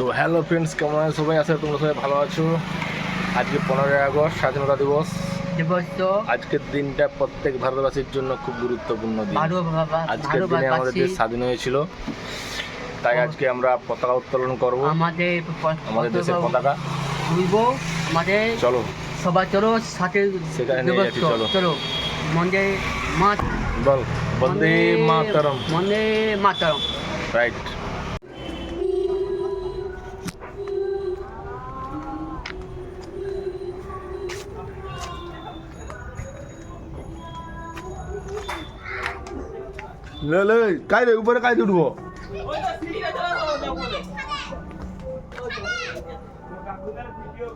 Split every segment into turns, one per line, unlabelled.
তো hello friends কেমন আছে? সবাই আছে? তোমরা সবাই ভালো আছো? আজকে পনেরোই আগস্ট স্বাধীনতা দিবস। আজকের দিনটা প্রত্যেক ভারতবাসীর জন্য খুব গুরুত্বপূর্ণ দিন। আজকের দিনে আমাদের দেশ স্বাধীন হয়েছিল। তাই আজকে আমরা পতাকা উত্তোলন করব।
আমাদের
আমাদের দেশের
পতাকা
পতাকা।
তুলব আমাদের
চলো।
সবাই চলো সাথে
সেখানে চলো।
চলো। মন্দে মা
বল বন্দে মাতরম।
মন্দে মাতরম।
রাইট লে কাই
রে উপরে কাই উঠবো ভিডিও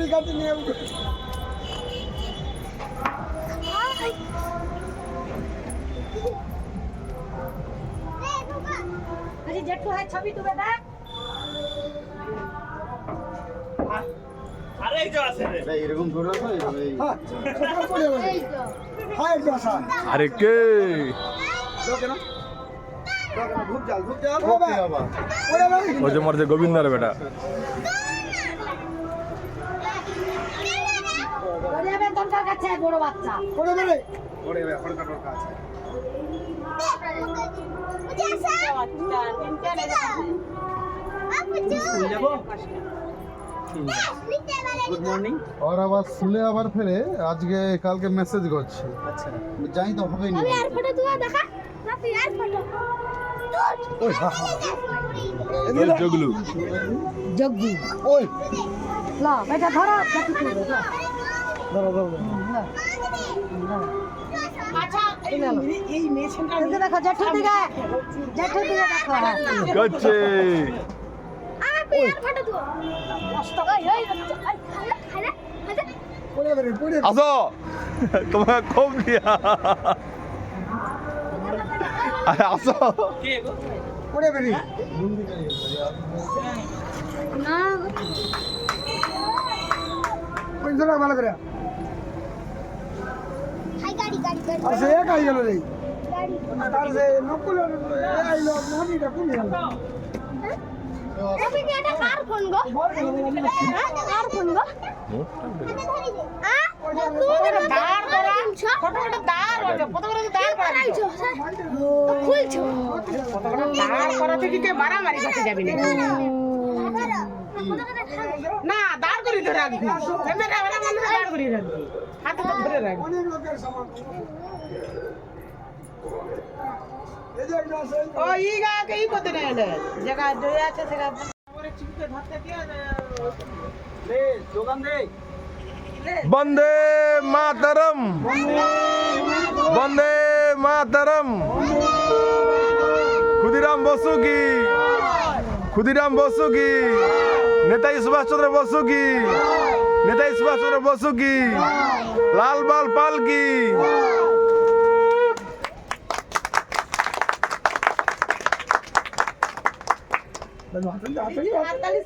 লাঠি
কাটি নিয়ে ওই যে গোবিন্দার বেটা।
ওরে আবার দরকার কাছে বড় বাচ্চা
গুড মর্নিং
আর আবার শুনে আবার ফেরে আজকে কালকে মেসেজ করছে আচ্ছা যাই তো হবে নি
আর ফটো তুই দেখা না তুই আর ফটো
ওই হা হা
জগলু
ওই
লা বেটা ধরো দেখি তুই ধরো
ধরো ধরো
আচ্ছা এই মেশিনটা দেখো জেঠু দিকে জেঠু দিকে দেখো
করছে
আমি আর ফটো তুই কষ্ট ওই ওই খালা খালা খালা
আসো তোমাকে খুব দিয়া আরে আসো
না হাই গাড়ি গাড়ি গাড়ি গাড়ি তুমি কি এটা কার ফোন গো হ্যাঁ কার ফোন গো হ্যাঁ তুমি তো দাঁড় করা ফটোটা দাঁড় আছে ফটোটা দাঁড় করাইছো খুলছো ফটোটা দাঁড় করাতে দিতে মারামারি করতে যাবি না না দাঁড় করে ধরে রাখবি। দাঁড় করে রাখবি। হাতে তো ধরে রাখবি।
বন্দে মাতরম। বন্দে মাতরম। ক্ষুদিরাম বসু কি? ক্ষুদিরাম বসু কি? নেতাজি সুভাষ চন্দ্র বসু কি? নেতাজি সুভাষ চন্দ্র বসু কি? লাল বাল পাল কি?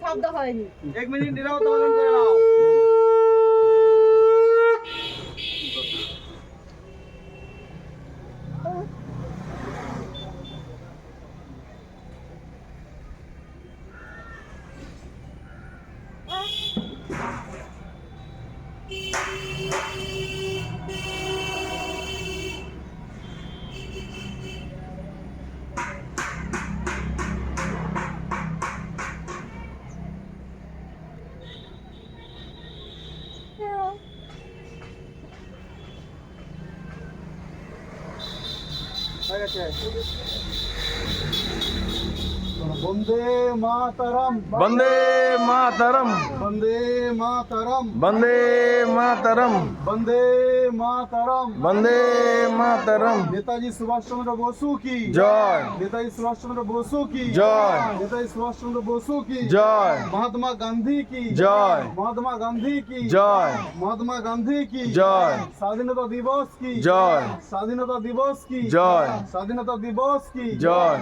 শব্দ হয়নি।
এক মিনিট নিরাপত্তা পালন করে নাও।
হয়ে গেছে শোনো বন্দে মাতারাম
বন্দে মাতরম
বন্দে মাতারাম
বন্দে মাতরম
বন্দে মাতারাম
বন্দে মাতরম
নেতাজি সুভাষচন্দ্র বসু কি
জয়
নেতাজি সুভাষচন্দ্র বসু কি
জয়।
নেতাজি সুভাষচন্দ্র বসু কি
জয়
মহাত্মা গান্ধী কি
জয়
মহাত্মা গান্ধী কি
জয়
মহাত্মা গান্ধী কি
জয়
স্বাধীনতা দিবস কি
জয়
স্বাধীনতা দিবস কি
জয়
স্বাধীনতা দিবস কি
জয়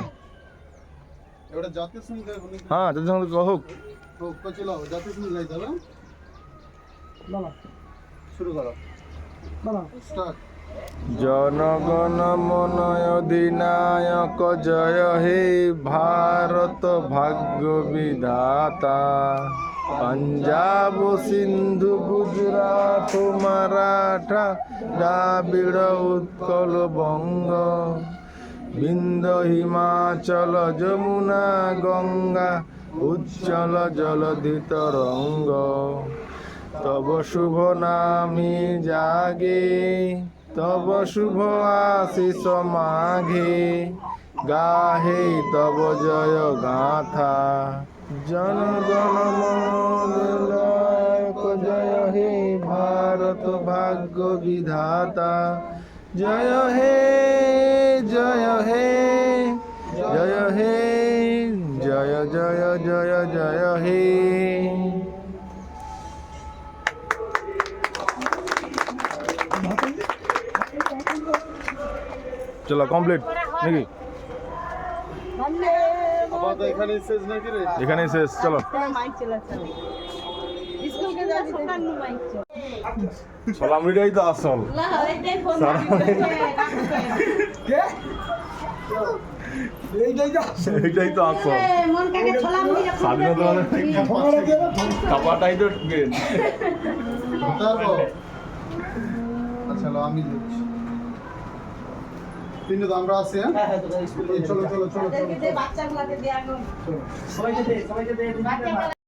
হ্যাঁ
গাইতে হবে শুরু করো। স্টার্ট।
জনগণ মন অধিনায়ক জয় হে ভারত ভাগ্য বিধাতা। পঞ্জাব সিন্ধু গুজরাট মারাঠা দ্রাবিড় উৎকল বঙ্গ। বিন্দ হিমাচল যমুনা গঙ্গা উজ্জ্বল জলধি তরঙ্গ তব শুভ নামি জাগে, তব শুভ আশিস মাঘে। গাহে তব জয় গাথা। জনগণ জয় হে ভারত ভাগ্য বিধাতা। জয় হে, জয় চলো কমপ্লিট নাকি?
এখানেই শেষ
চলো। সালামরিটাই তো আসল। এইটাই তো আসল। স্বাধীনতা মানে কাপাটাই তো
আচ্ছা আমি দিচ্ছি। তিনটে তো আমরা আছি হ্যাঁ? চলো চলো চলো চলো চলো।
সবাইকে দে সবাইকে দে